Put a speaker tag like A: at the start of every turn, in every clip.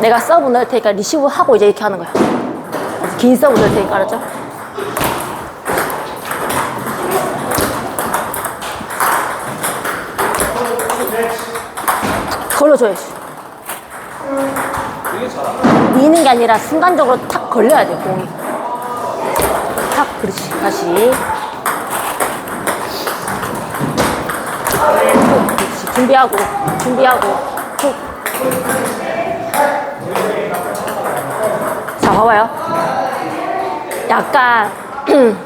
A: 내가 서브 넣을 테니까 리시브 하고 이제 이렇게 하는 거야. 긴 서브 넣을 테니까 알았죠? 걸어줘야지. 미는 게 아니라 순간적으로 탁 걸려야 돼, 공이. 탁, 그렇지. 다시. 그렇지. 준비하고, 준비하고, 툭. 자, 봐봐요. 약간,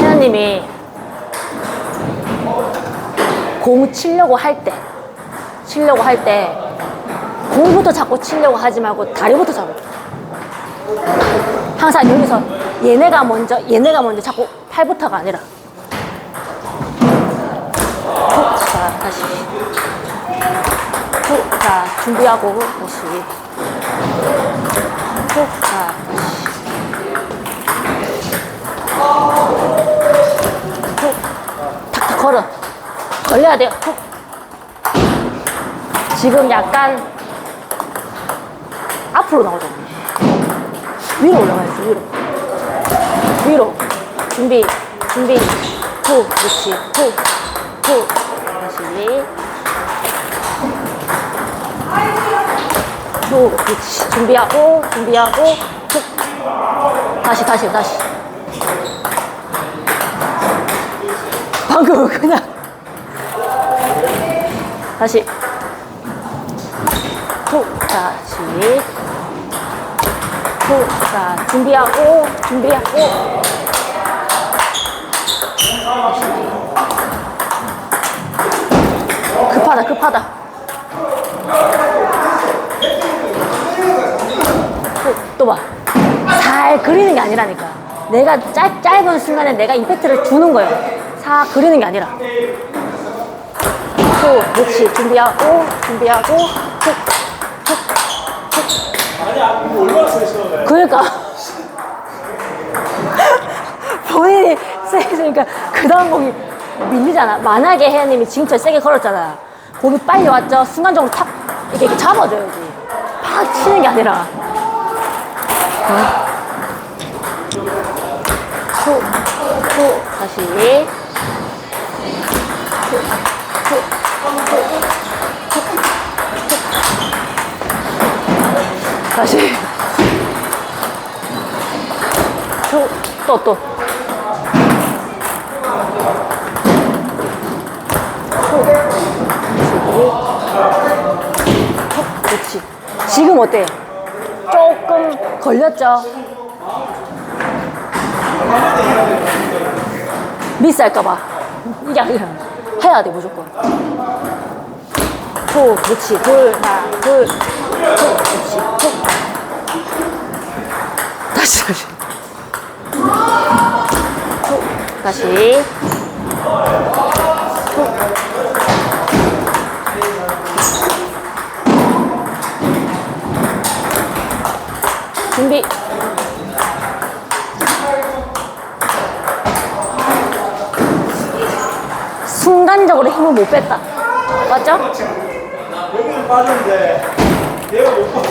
A: 혜연님이 공 치려고 할 때, 치려고 할 때, 공부터 자꾸 치려고 하지 말고 다리부터 잡아. 항상 여기서 얘네가 먼저, 얘네가 먼저 자꾸 팔부터가 아니라. 툭, 자, 다시. 툭, 자, 준비하고, 다시. 다시. 툭, 탁탁 걸어. 걸려야 돼요. 툭. 지금 약간 앞으로 나오잖아. 위로 올라가야지, 위로. 위로. 준비, 준비. 후, 그렇지. 후, 후. 다시. 후, 그렇지. 준비하고, 준비하고. 후. 다시, 다시, 다시. 방금 그냥. 다시. 후, 다시. 후, 자, 준비하고, 준비하고. 급하다, 급하다. 또 봐. 잘 그리는 게 아니라니까. 내가 짧, 짧은 순간에 내가 임팩트를 주는 거예요. 사 그리는 게 아니라. 후, 그렇지. 준비하고, 준비하고, 후,
B: 아니야, 이거 얼마나 세셔.
A: 그러니까 본인이 세게 주니까 그 다음 공이 밀리잖아. 만약에 혜연님이 지금처럼 세게 걸었잖아. 공이 빨리 왔죠. 순간적으로 탁 이렇게, 이렇게 잡아줘야지. 팍 치는 게 아니라. 어? 후, 후, 다시. 후, 후, 후, 다시. 또, 또, 또. 톡, 그렇지. 지금 어때요? 조금 걸렸죠? 미스할까봐. 이게 아니라 해야 돼, 무조건. 톡, 그렇지. 둘, 하나, 둘, 톡, 그렇지. 톡. 다시, 다시. 톡, 다시. 준비. 순간적으로 힘을 못 뺐다. 맞죠?
B: 빠졌는데, 얘가 못 빠져.